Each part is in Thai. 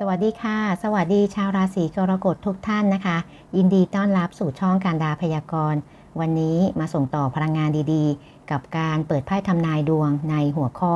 สวัสดีค่ะ สวัสดีชาวราศีกรกฎทุกท่านนะคะ ยินดีต้อนรับสู่ช่องการดาพยากรณ์ วันนี้มาส่งต่อพลังงานดีๆ กับการเปิดไพ่ทำนายดวงในหัวข้อ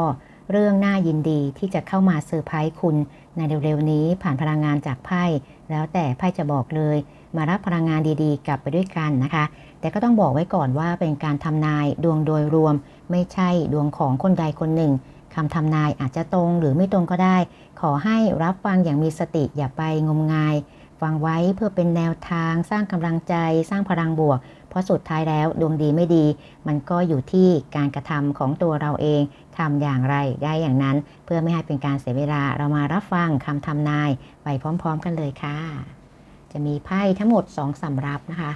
เรื่องน่ายินดีที่จะเข้ามาเซอร์ไพรส์คุณในเร็วๆนี้ผ่านพลังงานจากไพ่ แล้วแต่ไพ่จะบอกเลย มารับพลังงานดีๆ กลับไปด้วยกันนะคะ แต่ก็ต้องบอกไว้ก่อนว่าเป็นการทำนายดวงโดยรวม ไม่ใช่ดวงของคนใดคนหนึ่งคำทำนายอาจจะตรงหรือไม่ตรงก็ได้ ขอให้รับฟังอย่างมีสติอย่าไปงมงาย ฟังไว้เพื่อเป็นแนวทาง สร้างกำลังใจ สร้างพลังบวก เพราะสุดท้ายแล้วดวงดีไม่ดี มันก็อยู่ที่การกระทำของตัวเราเองทำอย่างไรได้อย่างนั้น เพื่อไม่ให้เป็นการเสียเวลาเรามารับฟังคำทำนาย ไปพร้อม ๆ กันเลยค่ะ จะมีไพ่ทั้งหมด2สำรับนะคะ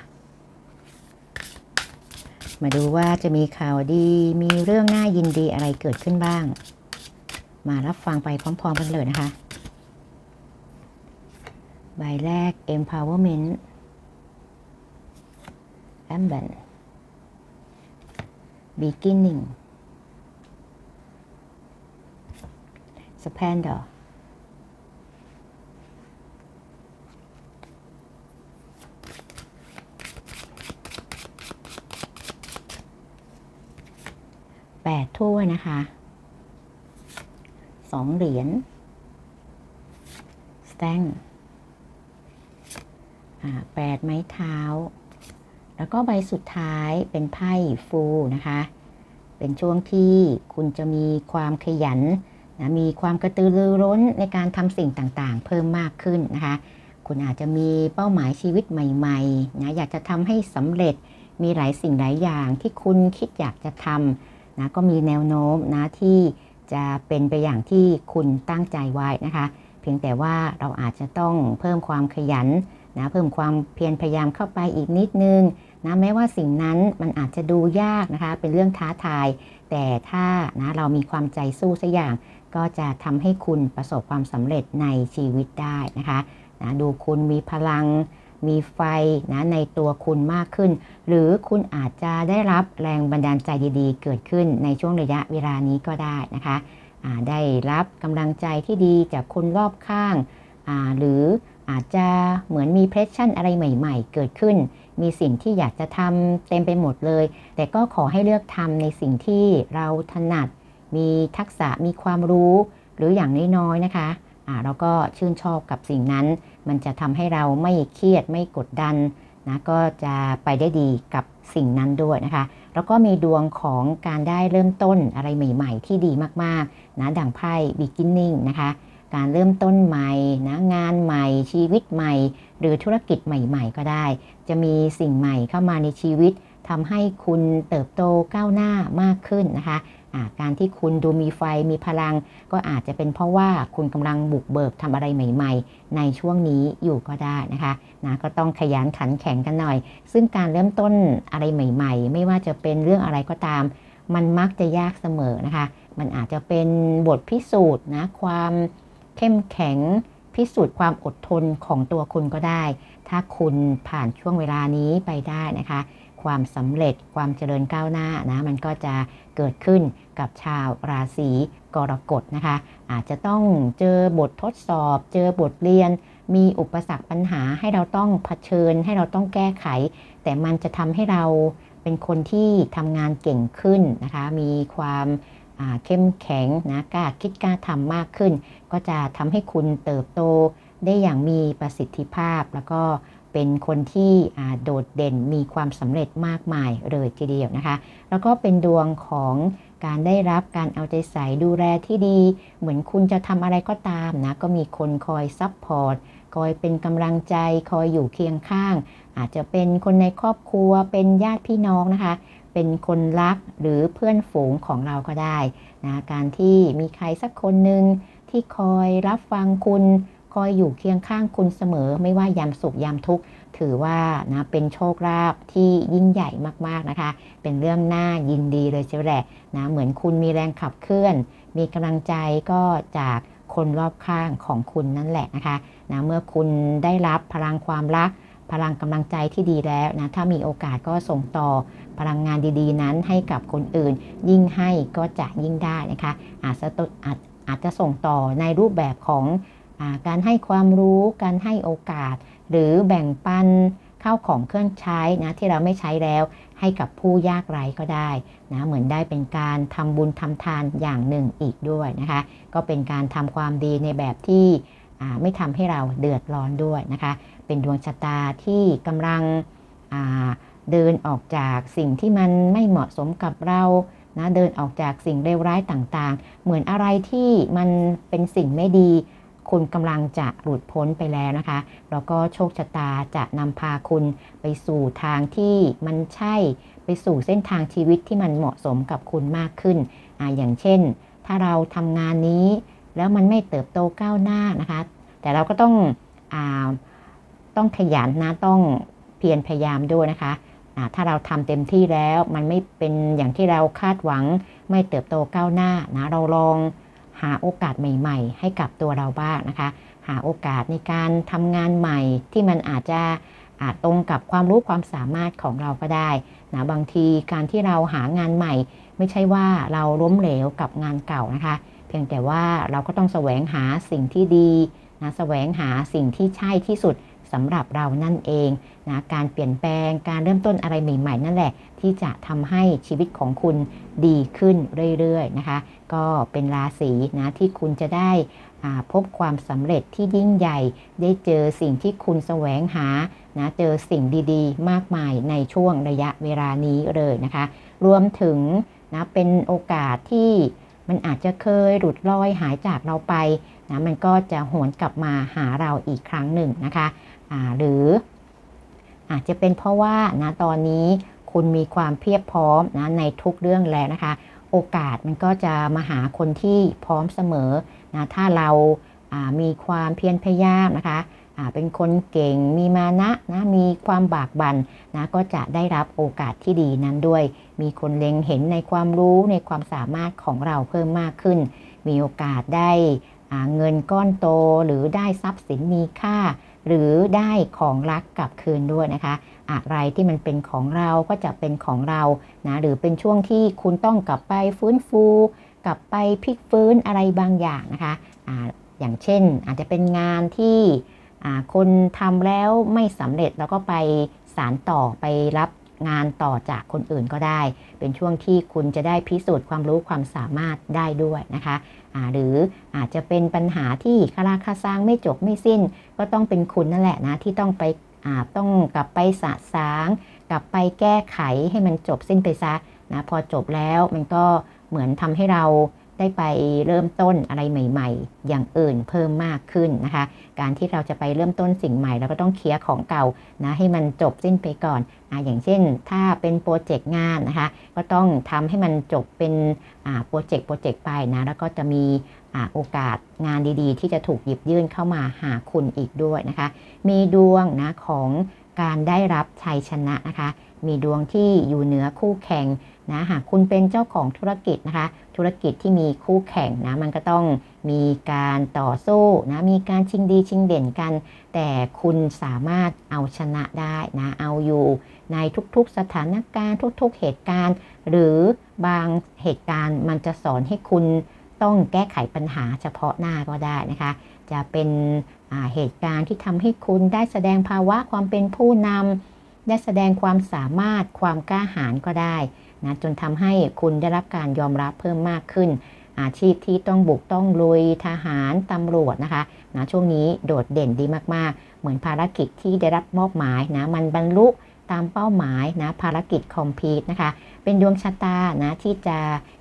มาดูว่าจะมีข่าวดีมีเรื่องน่ายินดีอะไรเกิดขึ้นบ้าง มารับฟังไปพร้อม ๆ กันเลยนะคะ ใบแรก empowerment amban beginning splendor แปดถ้วยนะคะสองเหรียญสแตง แปดไม้เท้า แล้วก็ใบสุดท้ายเป็นไพ่ฟูนะคะ เป็นช่วงที่คุณจะมีความขยันนะมีความกระตือรือร้นในการทำสิ่งต่างๆ เพิ่มมากขึ้นนะคะ คุณอาจจะมีเป้าหมายชีวิตใหม่ๆนะอยากจะทำให้สำเร็จมีหลายสิ่งหลายอย่างที่คุณคิดอยากจะทำนะก็มีแนวโน้มนะที่จะเป็นไปอย่างที่คุณตั้งใจไว้นะคะ เพียงแต่ว่าเราอาจจะต้องเพิ่มความขยัน นะเพิ่มความเพียรพยายามเข้าไปอีกนิดนึงนะแม้ว่าสิ่งนั้นมันอาจจะดูยากนะคะ เป็นเรื่องท้าทาย แต่ถ้านะเรามีความใจสู้สักอย่าง ก็จะทำให้คุณประสบความสำเร็จในชีวิตได้นะคะนะดูคุณมีพลัง มีไฟนะในตัวคุณมากขึ้น หรือคุณอาจจะได้รับแรงบันดาลใจดีๆ เกิดขึ้นในช่วงระยะเวลานี้ก็ได้นะคะได้รับกำลังใจที่ดีจากคนรอบข้างหรือ อาจจะเหมือนมีเพรสชั่นอะไรใหม่ๆ เกิดขึ้น มีสิ่งที่อยากจะทำเต็มไปหมดเลย แต่ก็ขอให้เลือกทำในสิ่งที่เราถนัด มีทักษะมีความรู้ หรืออย่างน้อยๆนะคะะเราก็ชื่นชอบกับสิ่งนั้น มันจะทำให้เราไม่เครียดไม่กดดันนะก็จะไปได้ดีกับสิ่งนั้นด้วยนะคะ แล้วก็มีดวงของการได้เริ่มต้นอะไรใหม่ ๆ ที่ดีมากๆนะดังไพ่ beginning นะคะ การเริ่มต้นใหม่นะงานใหม่ชีวิตใหม่ หรือธุรกิจใหม่ๆ ก็ได้ จะมีสิ่งใหม่เข้ามาในชีวิตทำให้คุณเติบโตก้าวหน้ามากขึ้นนะคะการที่คุณดูมีไฟมีพลัง ก็อาจจะเป็นเพราะว่าคุณกำลังบุกเบิกทำอะไรใหม่ ๆ ในช่วงนี้อยู่ก็ได้นะคะนะก็ต้องขยันขันแข็งกันหน่อย ซึ่งการเริ่มต้นอะไรใหม่ ๆ ไม่ว่าจะเป็นเรื่องอะไรก็ตาม มันมักจะยากเสมอนะคะ มันอาจจะเป็นบทพิสูจน์นะความ เข้มแข็ง พิสูจน์ความอดทนของตัวคุณก็ได้ ถ้าคุณผ่านช่วงเวลานี้ไปได้นะคะ ความสำเร็จความเจริญก้าวหน้านะมันก็จะเกิดขึ้นกับชาวราศีกรกฎนะคะ อาจจะต้องเจอบททดสอบ เจอบทเรียน มีอุปสรรคปัญหาให้เราต้องเผชิญ ให้เราต้องแก้ไข แต่มันจะทำให้เราเป็นคนที่ทำงานเก่งขึ้นนะคะ มีความ เข้มแข็งนะกล้าคิดกล้าทำมากขึ้น ก็จะทำให้คุณเติบโตได้อย่างมีประสิทธิภาพ แล้วก็เป็นคนที่โดดเด่นมีความสำเร็จมากมายเลยทีเดียวนะคะ แล้วก็เป็นดวงของการได้รับการเอาใจใส่ดูแลที่ดี เหมือนคุณจะทำอะไรก็ตามนะ ก็มีคนคอยซับพอร์ตคอยเป็นกำลังใจคอยอยู่เคียงข้าง อาจจะเป็นคนในครอบครัวเป็นญาติพี่น้องนะคะ เป็นคนรักหรือเพื่อนฝูงของเราก็ได้นะการที่มีใครสักคนหนึ่งที่คอยรับฟังคุณ คอยอยู่เคียงข้างคุณเสมอ ไม่ว่ายามสุขยามทุกข์ถือว่านะเป็นโชคลาภที่ยิ่งใหญ่มากๆนะคะ เป็นเรื่องน่ายินดีเลยเชียวแหละนะเหมือนคุณมีแรงขับเคลื่อน มีกำลังใจก็จากคนรอบข้างของคุณนั่นแหละนะคะนะเมื่อคุณได้รับพลังความรัก พลังกำลังใจที่ดีแล้วนะถ้ามีโอกาสก็ส่งต่อพลังงานดีๆ นั้นให้กับคนอื่น ยิ่งให้ก็จะยิ่งได้นะคะอาจจะอาจจะส่งต่อในรูปแบบของอการให้ความรู้ การให้โอกาส หรือแบ่งปันข้าวของเครื่องใช้นะที่เราไม่ใช้แล้วให้กับผู้ยากไร้ก็ได้นะเหมือนได้เป็นการทำบุญทำทานอย่างหนึ่งอีกด้วยนะคะ ก็เป็นการทำความดีในแบบที่ ไม่ทำให้เราเดือดร้อนด้วยนะคะ เป็นดวงชะตาที่กำลังเดินออกจากสิ่งที่มันไม่เหมาะสมกับเรานะเดินออกจากสิ่งเลวร้ายต่างๆ เหมือนอะไรที่มันเป็นสิ่งไม่ดี คุณกำลังจะหลุดพ้นไปแล้วนะคะ แล้วก็โชคชะตาจะนำพาคุณไปสู่ทางที่มันใช่ ไปสู่เส้นทางชีวิตที่มันเหมาะสมกับคุณมากขึ้นออย่างเช่น ถ้าเราทำงานนี้ แล้วมันไม่เติบโตก้าวหน้านะคะ แต่เราก็ต้องอต้องขยันนะต้องเพียรพยายามด้วยนะคะะถ้าเราทำเต็มที่แล้วมันไม่เป็นอย่างที่เราคาดหวังไม่เติบโตก้าวหน้านะเราลองหาโอกาสใหม่ ๆ ให้กับตัวเราบ้างนะคะ หาโอกาสในการทำงานใหม่ที่มันอาจจะอาจตรงกับความรู้ความสามารถของเราก็ได้นะบางทีการที่เราหางานใหม่ ไม่ใช่ว่าเราล้มเหลวกับงานเก่านะคะ พียงแต่ว่าเราก็ต้องแสวงหาสิ่งที่ดีนะแสวงหาสิ่งที่ใช่ที่สุดสำหรับเรานั่นเองนะการเปลี่ยนแปลงการเริ่มต้นอะไรใหม่ ๆ นั่นแหละ ที่จะทำให้ชีวิตของคุณดีขึ้นเรื่อยๆนะคะ ก็เป็นราศีนะที่คุณจะได้พบความสำเร็จที่ยิ่งใหญ่ ได้เจอสิ่งที่คุณแสวงหานะเจอสิ่งดีๆ มากมายในช่วงระยะเวลานี้เลยนะคะ รวมถึงนะเป็นโอกาสที่ มันอาจจะเคยหลุดลอยหายจากเราไปนะมันก็จะหวนกลับมาหาเราอีกครั้งหนึ่งนะคะหรืออาจจะเป็นเพราะว่านะตอนนี้คุณมีความเพียบพร้อมนะในทุกเรื่องแล้วนะคะ โอกาสมันก็จะมาหาคนที่พร้อมเสมอนะถ้าเรามีความเพียรพยายามนะคะ เป็นคนเก่งมีมานะนะมีความบากบั่นนะก็จะได้รับโอกาสที่ดีนั้นด้วย มีคนเล็งเห็นในความรู้ในความสามารถของเราเพิ่มมากขึ้น มีโอกาสได้เงินก้อนโตหรือได้ทรัพย์สินมีค่า หรือได้ของรักกลับคืนด้วยนะคะ อะไรที่มันเป็นของเราก็จะเป็นของเรานะหรือเป็นช่วงที่คุณต้องกลับไปฟื้นฟู กลับไปพลิกฟื้นอะไรบางอย่างนะคะอะอย่างเช่นอาจจะเป็นงานที่ คนทำแล้วไม่สำเร็จแล้วก็ไปสารต่อไปรับงานต่อจากคนอื่นก็ได้ เป็นช่วงที่คุณจะได้พิสูจน์ความรู้ความสามารถได้ด้วยนะคะหรืออาจจะเป็นปัญหาที่คาราคาซังไม่จบไม่สิ้น ก็ต้องเป็นคุณนั่นแหละนะที่ต้องไปต้องกลับไปสะสาง กลับไปแก้ไขให้มันจบสิ้นไปซะนะพอจบแล้วมันก็เหมือนทำให้เรา ได้ไปเริ่มต้นอะไรใหม่ ๆ อย่างอื่นเพิ่มมากขึ้นนะคะ การที่เราจะไปเริ่มต้นสิ่งใหม่เราก็ต้องเคลียร์ของเก่านะให้มันจบสิ้นไปก่อนออย่างเช่น ถ้าเป็นโปรเจกต์งานนะคะ ก็ต้องทำให้มันจบเป็นโปรเจกต์โปรเจกต์ไปนะแล้วก็จะมีโอกาสงานดีๆ ที่จะถูกหยิบยื่นเข้ามาหาคุณอีกด้วยนะคะ มีดวงนะของ การได้รับชัยชนะนะคะ มีดวงที่อยู่เหนือคู่แข่งนะหากคุณเป็นเจ้าของธุรกิจนะคะ ธุรกิจที่มีคู่แข่งนะมันก็ต้องมีการต่อสู้นะมีการชิงดีชิงเด่นกัน แต่คุณสามารถเอาชนะได้นะเอาอยู่ในทุกๆสถานการณ์ทุก ๆ เหตุการณ์ หรือบางเหตุการณ์มันจะสอนให้คุณ ต้องแก้ไขปัญหาเฉพาะหน้าก็ได้นะคะ จะเป็นเหตุการณ์ที่ทำให้คุณได้แสดงภาวะความเป็นผู้นำได้แสดงความสามารถความกล้าหาญก็ได้นะจนทำให้คุณได้รับการยอมรับเพิ่มมากขึ้น อาชีพที่ต้องบุกต้องลุยทหารตำรวจนะคะนะช่วงนี้โดดเด่นดีมากๆ เหมือนภารกิจที่ได้รับมอบหมายนะมันบรรลุตามเป้าหมายนะภารกิจคอมพลีทนะคะ เป็นดวงชะตานะที่จะ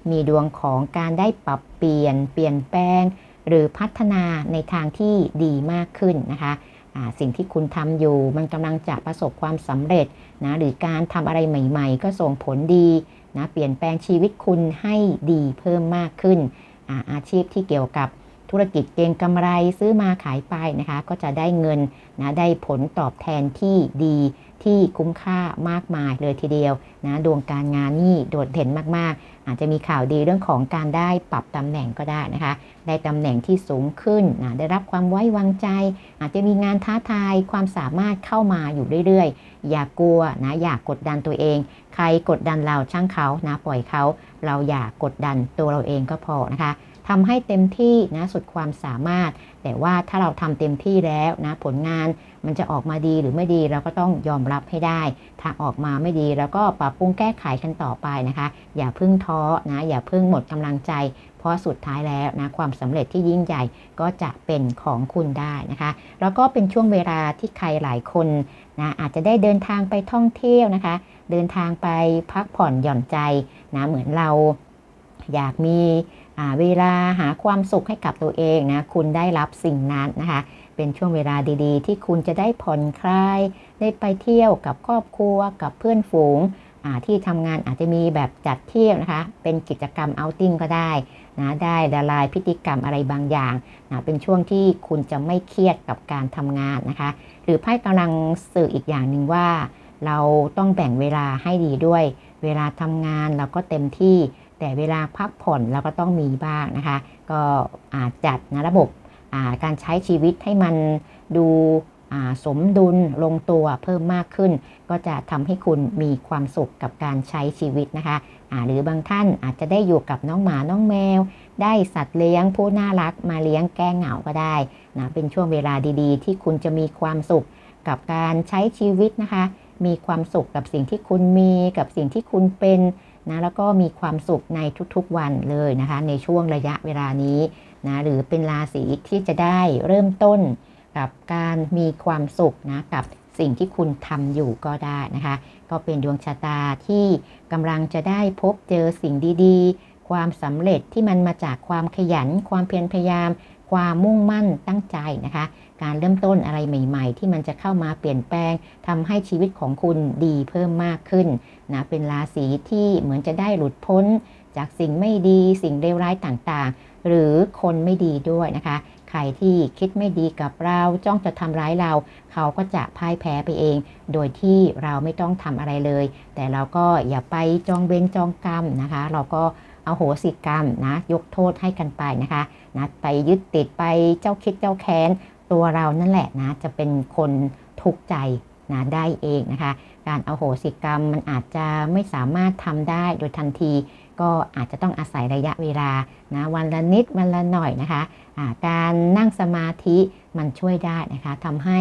มีดวงของการได้ปรับเปลี่ยน เปลี่ยนแปลง หรือพัฒนาในทางที่ดีมากขึ้นนะคะสิ่งที่คุณทำอยู่มันกำลังจะประสบความสำเร็จนะหรือการทำอะไรใหม่ๆ ก็ส่งผลดีนะเปลี่ยนแปลงชีวิตคุณให้ดีเพิ่มมากขึ้นอาอาชีพที่เกี่ยวกับธุรกิจเก่งกำไรซื้อมาขายไปนะคะ ก็จะได้เงินนะได้ผลตอบแทนที่ดี ที่คุ้มค่ามากมายเลยทีเดียวนะดวงการงานนี่โดดเด่นมากๆ อาจจะมีข่าวดีเรื่องของการได้ปรับตำแหน่งก็ได้นะคะได้ตำแหน่งที่สูงขึ้นนะได้รับความไว้วางใจ อาจจะมีงานท้าทายความสามารถเข้ามาอยู่เรื่อยๆ อย่ากกลัวนะอย่ากกดดันตัวเอง ใครกดดันเราช่างเขานะปล่อยเขาเราอย่ากกดดันตัวเราเองก็พอนะคะทำให้เต็มที่นะสุดความสามารถ แต่ว่าถ้าเราทำเต็มที่แล้วนะผลงาน มันจะออกมาดีหรือไม่ดีเราก็ต้องยอมรับให้ได้ ถ้าออกมาไม่ดีเราก็ปรับปรุงแก้ไขกันต่อไปนะคะ อย่าเพึ่งท้อนะอย่าเพึ่งหมดกำลังใจ เพราะสุดท้ายแล้วนะความสำเร็จที่ยิ่งใหญ่ก็จะเป็นของคุณได้นะคะ แล้วก็เป็นช่วงเวลาที่ใครหลายคนนะอาจจะได้เดินทางไปท่องเที่ยวนะคะ เดินทางไปพักผ่อนหย่อนใจนะเหมือนเราอยากมี เวลาหาความสุขให้กับตัวเองนะ คุณได้รับสิ่งนั้นนะคะ เป็นช่วงเวลาดีๆ ที่คุณจะได้ผ่อนคลาย ได้ไปเที่ยวกับครอบครัวกับเพื่อนฝูงที่ทำงานอาจจะมีแบบจัดเที่ยวนะคะ เป็นกิจกรรมเอาติ้งก็ได้นะได้ละลายพฤติกรรมอะไรบางอย่างนะเป็นช่วงที่คุณจะไม่เครียดกับการทำงานนะคะ หรือไพ่กำลังสื่ออีกอย่างหนึ่งว่า เราต้องแบ่งเวลาให้ดีด้วย เวลาทำงานเราก็เต็มที่ แต่เวลาพักผ่อนเราก็ต้องมีบ้างนะคะ ก็อาจจัดนะระบบการใช้ชีวิตให้มันดูสมดุลลงตัวเพิ่มมากขึ้น ก็จะทำให้คุณมีความสุขกับการใช้ชีวิตนะคะหรือบางท่านอาจจะได้อยู่กับน้องหมาน้องแมว ได้สัตว์เลี้ยงผู้น่ารักมาเลี้ยงแก้เหงาก็ได้นะเป็นช่วงเวลาดีๆ ที่คุณจะมีความสุขกับการใช้ชีวิตนะคะ มีความสุขกับสิ่งที่คุณมีกับสิ่งที่คุณเป็น นะแล้วก็มีความสุขในทุกๆวันเลยนะคะในช่วงระยะเวลานี้นะหรือเป็นราศีที่จะได้เริ่มต้นกับการมีความสุขนะกับสิ่งที่คุณทำอยู่ก็ได้นะคะ ก็เป็นดวงชะตาที่กำลังจะได้พบเจอสิ่งดีๆ ความสำเร็จที่มันมาจากความขยัน ความเพียรพยายาม ความมุ่งมั่นตั้งใจนะคะ การเริ่มต้นอะไรใหม่ๆ ที่มันจะเข้ามาเปลี่ยนแปลงทำให้ชีวิตของคุณดีเพิ่มมากขึ้นนะเป็นราศีที่เหมือนจะได้หลุดพ้น จากสิ่งไม่ดีสิ่งเลวร้ายต่างๆ หรือคนไม่ดีด้วยนะคะ ใครที่คิดไม่ดีกับเราจ้องจะทำร้ายเรา เขาก็จะพ่ายแพ้ไปเอง โดยที่เราไม่ต้องทำอะไรเลย แต่เราก็อย่าไปจองเบนจองกรรมนะคะ เราก็เอาโหสิกรรมนะยกโทษให้กันไปนะคะนะไปยึดติดไปเจ้าคิดเจ้าแค้น ตัวเรานั่นแหละนะจะเป็นคนทุกข์ใจนะได้เองนะคะ การเอาโหสิกรรมมันอาจจะไม่สามารถทำได้โดยทันที ก็อาจจะต้องอาศัยระยะเวลานะวันละนิดวันละหน่อยนะคะการนั่งสมาธิมันช่วยได้นะคะทำให้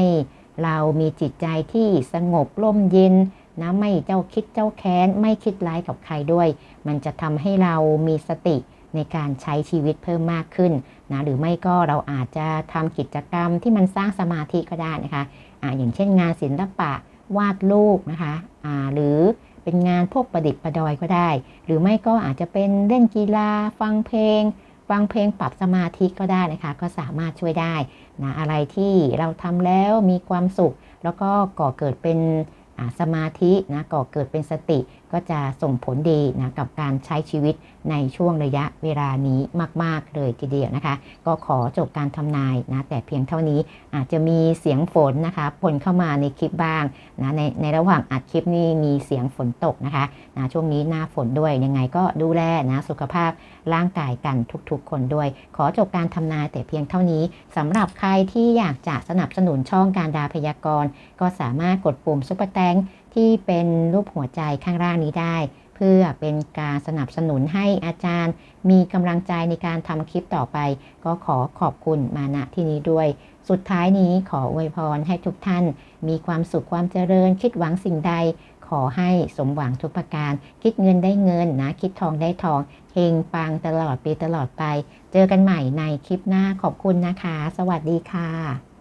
เรามีจิตใจที่สงบร่มเย็นนะไม่เจ้าคิดเจ้าแค้น ไม่คิดร้ายกับใครด้วย มันจะทำให้เรามีสติ ในการใช้ชีวิตเพิ่มมากขึ้นนะหรือไม่ก็เราอาจจะทำกิจกรรมที่มันสร้างสมาธิก็ได้นะคะอะอย่างเช่นงานศิลปะวาดรูปนะคะะหรือเป็นงานพวกประดิษฐ์ประดอยก็ได้ หรือไม่ก็อาจจะเป็นเล่นกีฬาฟังเพลงฟังเพลงปรับสมาธิก็ได้นะคะ ก็สามารถช่วยได้นะอะไรที่เราทำแล้วมีความสุข แล้วก็ก่อเกิดเป็นสมาธินะก่อเกิดเป็นสติ ก็จะส่งผลดีนะกับการใช้ชีวิตในช่วงระยะเวลานี้มาก ๆ เลยทีเดียวนะคะ ก็ขอจบการทำนายนะแต่เพียงเท่านี้อาจจะมีเสียงฝนนะคะปนเข้ามาในคลิปบ้างนะในในระหว่างอัดคลิปนี้มีเสียงฝนตกนะคะนะช่วงนี้หน้าฝนด้วยยังไงก็ดูแลนะสุขภาพร่างกายกันทุกๆ คนด้วย ขอจบการทำนายแต่เพียงเท่านี้สำหรับใครที่อยากจะสนับสนุนช่องการดาพยากรณ์ ก็สามารถกดปุ่มซุปเปอร์แตง ที่เป็นรูปหัวใจข้างล่างนี้ได้ เพื่อเป็นการสนับสนุนให้อาจารย์ มีกำลังใจในการทำคลิปต่อไป ก็ขอขอบคุณมาณที่นี้ด้วย สุดท้ายนี้ขออวยพรให้ทุกท่าน มีความสุขความเจริญคิดหวังสิ่งใด ขอให้สมหวังทุกประการ คิดเงินได้เงินนะ คิดทองได้ทองเฮงปังตลอดปีตลอดไป เจอกันใหม่ในคลิปหน้าขอบคุณนะคะ สวัสดีค่ะ